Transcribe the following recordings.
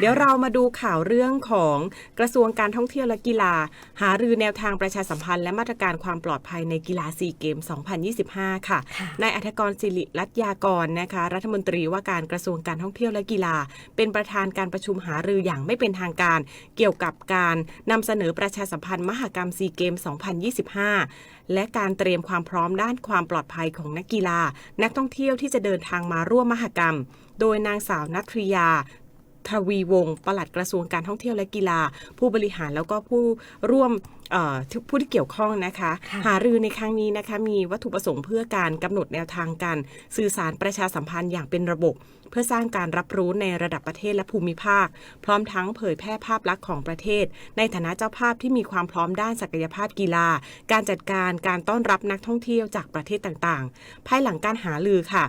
เดี๋ยวเรามาดูข่าวเรื่องของกระทรวงการท่องเที่ยวและกีฬา หารือแนวทางประชาสัมพันธ์และมาตรการความปลอดภัยในกีฬาซีเกม 2025ค่ะค่ะนายอัธกรศิริรัตยากรนะคะ รัฐมนตรีว่าการกระทรวงการท่องเที่ยวและกีฬา เป็นประธานการประชุมหารืออย่างไม่เป็นทางการ เกี่ยวกับการนำเสนอประชาสัมพันธ์มหกรรมซีเกม 2025 และการเตรียมความพร้อมด้านความปลอดภัยของนักกีฬา นักท่องเที่ยวที่จะเดินทางมาร่วมมหกรรม โดยนางสาวนัทริยา ทวีวงศ์ปลัดกระทรวงการท่องเที่ยวและกีฬา ผู้บริหารแล้วก็ผู้ร่วมเอ่อทุกผู้ที่เกี่ยวข้องนะคะค่ะหารือในครั้งนี้นะคะ มีวัตถุประสงค์เพื่อการกำหนดแนวทางการสื่อสารประชาสัมพันธ์อย่างเป็นระบบ เพื่อสร้างการรับรู้ในระดับประเทศและภูมิภาค พร้อมทั้งเผยแพร่ภาพลักษณ์ของประเทศ ในฐานะเจ้าภาพที่มีความพร้อมด้านศักยภาพกีฬา การจัดการการต้อนรับนักท่องเที่ยวจากประเทศต่างๆ ภายหลังการหารือค่ะ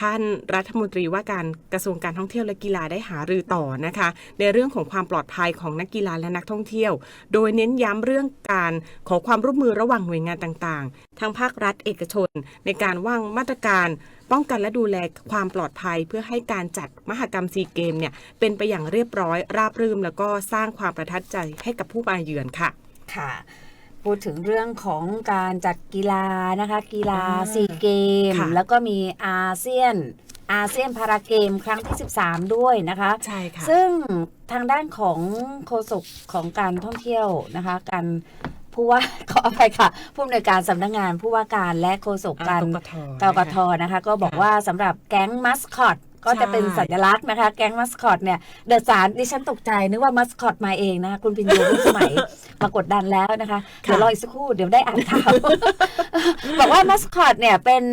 ท่านรัฐมนตรีว่าการกระทรวงการท่องเที่ยวและกีฬาได้หารือต่อนะคะ ในเรื่องของความปลอดภัยของนักกีฬาและนักท่องเที่ยว โดยเน้นย้ำเรื่องการขอความร่วมมือระหว่างหน่วยงานต่างๆ ทั้งภาครัฐเอกชน ในการวางมาตรการ ป้องกันและดูแลความปลอดภัย เพื่อให้การจัดมหกรรมซีเกมเนี่ยเป็นไปอย่างเรียบร้อยราบรื่นแล้วก็สร้างความประทับใจให้กับผู้มาเยือนค่ะค่ะ พูดถึงเรื่องของการจัดกีฬานะคะ กีฬาอ่าซีเกมค่ะแล้วก็มีอาเซียนอาเซียนพาราเกมครั้งที่ 13 ด้วยนะคะใช่ค่ะซึ่งทางด้านของโฆษกของการท่องเที่ยวนะคะ การผู้ว่าขออภัยค่ะ ผู้อำนวยการสำนักงานผู้ว่าการและโฆษกการกกทกกทนะคะ ก็บอกว่าสำหรับแก๊งมัสคอต ก็จะเป็นสัญลักษณ์นะคะ แก๊งมัสคอตเนี่ยเดอะสารดิฉันตกใจนึกว่ามัสคอตมาเองนะคะคุณพินโยรุ่นสมัยมากดดันแล้วนะคะ เดี๋ยวรออีกสักครู่เดี๋ยวได้อ่านข่าวบอกว่ามัสคอตเนี่ยเป็น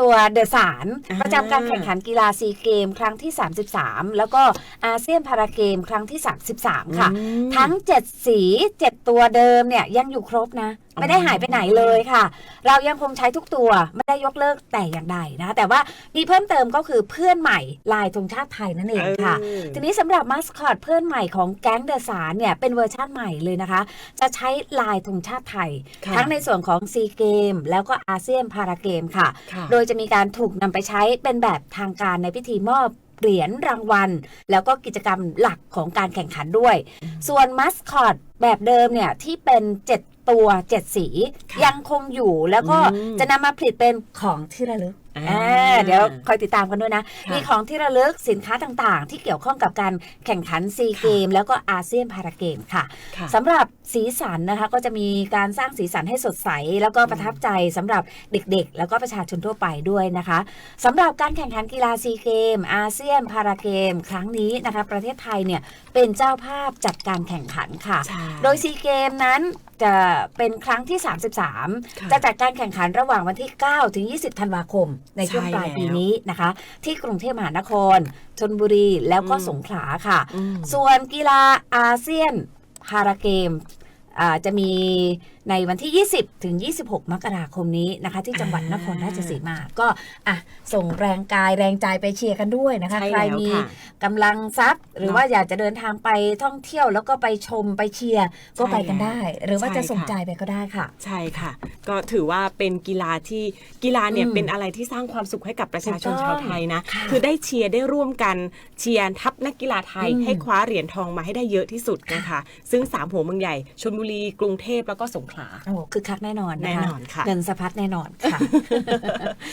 ตัวเดอะสารอ่าประจำการแข่งขันกีฬาซีเกมครั้งที่ 33 แล้วก็อาเซียนพาราเกมครั้งที่ 33 ค่ะอืมทั้ง 7 สี 7 ตัวเดิมเนี่ยยังอยู่ครบนะอ๋อ ไม่ได้หายไปไหนเลยค่ะ เรายังคงใช้ทุกตัวไม่ได้ยกเลิกแต่อย่างใดนะคะแต่ว่ามีเพิ่มเติมก็คือเพื่อนใหม่ลายธงชาติไทยนั่นเองค่ะเออทีนี้สำหรับมาสคอตเพื่อนใหม่ของแก๊งเดอะสารเนี่ยเป็นเวอร์ชั่นใหม่เลยนะคะ จะใช้ลายธงชาติไทยค่ะทั้งในส่วนของซีเกมแล้วก็อาเซียนพาราเกมค่ะค่ะโดยจะมีการถูกนำไปใช้เป็นแบบทางการในพิธีมอบเหรียญรางวัล แล้วก็กิจกรรมหลักของการแข่งขันด้วย ส่วนมัสคอตแบบเดิมเนี่ยที่เป็น 7 ตัว 7 สีค่ะยังคงอยู่แล้วก็อืมจะนำมาผลิตเป็นของที่ระลึกอ่าอ่า เดี๋ยวคอยติดตามกันด้วยนะค่ะมีของที่ระลึกสินค้าต่างๆ ที่เกี่ยวข้องกับการแข่งขันซีเกม แล้วก็อาเซียนพาราเกมค่ะค่ะสำหรับสีสันนะคะก็จะมีการสร้างสีสันให้สดใส แล้วก็ประทับใจสำหรับเด็กๆ แล้วก็ประชาชนทั่วไปด้วยนะคะสำหรับการแข่งขันกีฬาซีเกม อาเซียนพาราเกม ครั้งนี้นะคะประเทศไทยเนี่ยเป็นเจ้าภาพจัดการแข่งขันค่ะใช่โดยซีเกมนั้นจะเป็นครั้งที่ค่ะ33 จะจัดการแข่งขันระหว่างวันที่ 9 ถึง 20 ธันวาคมในช่วงใช่ปลายปีแล้วนี้นะคะ ที่กรุงเทพมหานครชนบุรีแล้วก็อืมสงขลาค่ะอืมส่วนกีฬาอาเซียนพาราเกมอ่าจะมี ในวันที่ 20 ถึง 26 มกราคมนี้นะคะ ที่จังหวัดนครราชสีมา ก็อะส่งแรงกายแรงใจไปเชียร์กันด้วยนะคะ ใช่ใครแล้วมีค่ะกำลังทรัพย์ หรือเนอะว่าอยากจะเดินทางไปท่องเที่ยวแล้วก็ไปชมไปเชียร์ก็ใช่ไปกันได้ หรือว่าใช่จะส่งค่ะใจไปก็ได้ค่ะ ใช่ค่ะ ก็ถือว่าเป็นกีฬาที่กีฬาเนี่ยอืมเป็นอะไรที่สร้างความสุขให้กับประชาชนถูกต้องชาวไทยนะค่ะคือได้เชียร์ได้ร่วมกันเชียร์ทัพนักกีฬาไทย อืมให้คว้าเหรียญทองมาให้ได้เยอะที่สุดนะคะ ซึ่งสามหัวเมืองใหญ่ชลบุรีกรุงเทพแล้วก็สงขลาโอ้คือคักแน่นอนนะคะแน่นอนค่ะเงินสะพัดแน่นอนค่ะ